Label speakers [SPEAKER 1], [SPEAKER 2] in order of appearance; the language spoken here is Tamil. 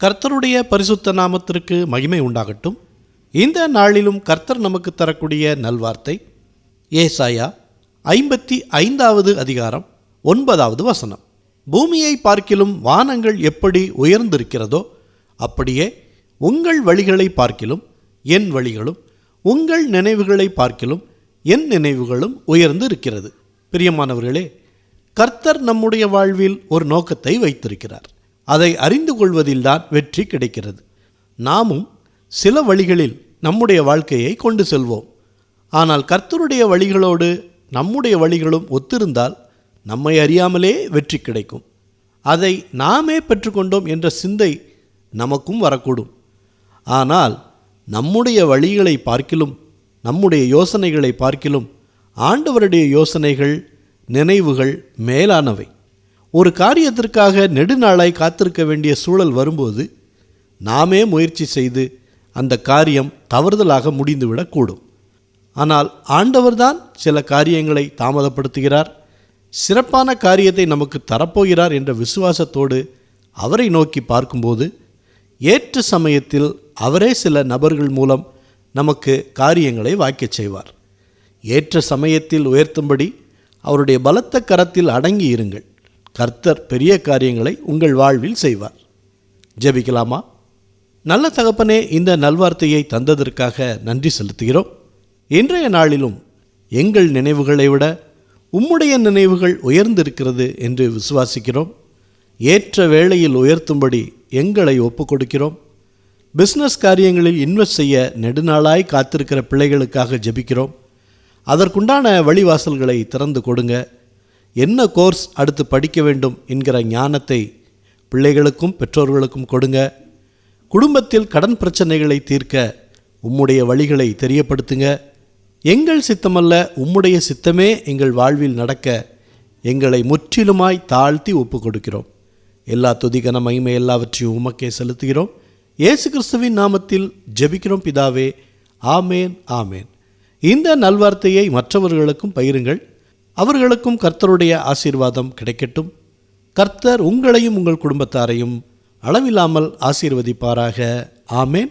[SPEAKER 1] கர்த்தருடைய பரிசுத்த நாமத்திற்கு மகிமை உண்டாகட்டும். இந்த நாளிலும் கர்த்தர் நமக்கு தரக்கூடிய நல்வார்த்தை ஏசாயா ஐம்பத்தி ஐந்தாவது அதிகாரம் ஒன்பதாவது வசனம். பூமியை பார்க்கிலும் வானங்கள் எப்படி உயர்ந்திருக்கிறதோ அப்படியே உங்கள் வழிகளை பார்க்கிலும் என் வழிகளும் உங்கள் நினைவுகளை பார்க்கிலும் என் நினைவுகளும் உயர்ந்து இருக்கிறது பிரியமானவர்களே கர்த்தர் நம்முடைய வாழ்வில் ஒரு நோக்கத்தை வைத்திருக்கிறார். அதை அறிந்து கொள்வதில்தான் வெற்றி கிடைக்கிறது. நாமும் சில வழிகளில் நம்முடைய வாழ்க்கையை கொண்டு செல்வோம். ஆனால் கர்த்தருடைய வழிகளோடு நம்முடைய வழிகளும் ஒத்திருந்தால் நம்மை அறியாமலே வெற்றி கிடைக்கும். அதை நாமே பெற்றுக்கொண்டோம் என்ற சிந்தை நமக்கும் வரக்கூடும். ஆனால் நம்முடைய வழிகளை பார்க்கிலும் நம்முடைய யோசனைகளை பார்க்கிலும் ஆண்டவருடைய யோசனைகள் நினைவுகள் மேலானவை. ஒரு காரியத்திற்காக நெடுநாளாய் காத்திருக்க வேண்டிய சூழல் வரும்போது நாமே முயற்சி செய்து அந்த காரியம் தவறுதலாக முடிந்துவிடக்கூடும். ஆனால் ஆண்டவர்தான் சில காரியங்களை தாமதப்படுத்துகிறார் சிறப்பான காரியத்தை நமக்கு தரப்போகிறார் என்ற விசுவாசத்தோடு அவரை நோக்கி பார்க்கும்போது ஏற்ற சமயத்தில் அவரே சில நபர்கள் மூலம் நமக்கு காரியங்களை வாய்க்கச் செய்வார். ஏற்ற சமயத்தில் உயர்த்தும்படி அவருடைய பலத்த கரத்தில் அடங்கி இருங்கள் கர்த்தர் பெரிய காரியங்களை உங்கள் வாழ்வில் செய்வார். ஜெபிக்கலாமா? நல்ல தகப்பனே இந்த நல்வார்த்தையை தந்ததற்காக நன்றி செலுத்துகிறோம். இன்றைய நாளிலும் எங்கள் நினைவுகளை விட உம்முடைய நினைவுகள் உயர்ந்திருக்கிறது என்று விசுவாசிக்கிறோம். ஏற்ற வேளையில் உயர்த்தும்படி எங்களை ஒப்புக் கொடுக்கிறோம் பிஸ்னஸ் காரியங்களில் இன்வெஸ்ட் செய்ய நெடுநாளாய் காத்திருக்கிற பிள்ளைகளுக்காக ஜெபிக்கிறோம். அதற்குண்டான வழிவாசல்களை திறந்து கொடுங்க. என்ன கோர்ஸ் அடுத்து படிக்க வேண்டும் என்கிற ஞானத்தை பிள்ளைகளுக்கும் பெற்றோர்களுக்கும் கொடுங்க. குடும்பத்தில் கடன் பிரச்சனைகளை தீர்க்க உம்முடைய வழிகளை தெரியப்படுத்துங்க. எங்கள் சித்தமல்ல உம்முடைய சித்தமே எங்கள் வாழ்வில் நடக்க எங்களை முற்றிலுமாய் தாழ்த்தி ஒப்பு கொடுக்கிறோம் எல்லா துதிகன மகிமை எல்லாவற்றையும் உமக்கே செலுத்துகிறோம். இயேசு கிறிஸ்துவின் நாமத்தில் ஜெபிக்கிறோம் பிதாவே. ஆமேன் ஆமேன். இந்த நல்வார்த்தையை மற்றவர்களுக்கும் பகிருங்கள். அவர்களுக்கும் கர்த்தருடைய ஆசீர்வாதம் கிடைக்கட்டும். கர்த்தர் உங்களையும் உங்கள் குடும்பத்தாரையும் அளவில்லாமல் ஆசீர்வதிப்பாராக. ஆமேன்.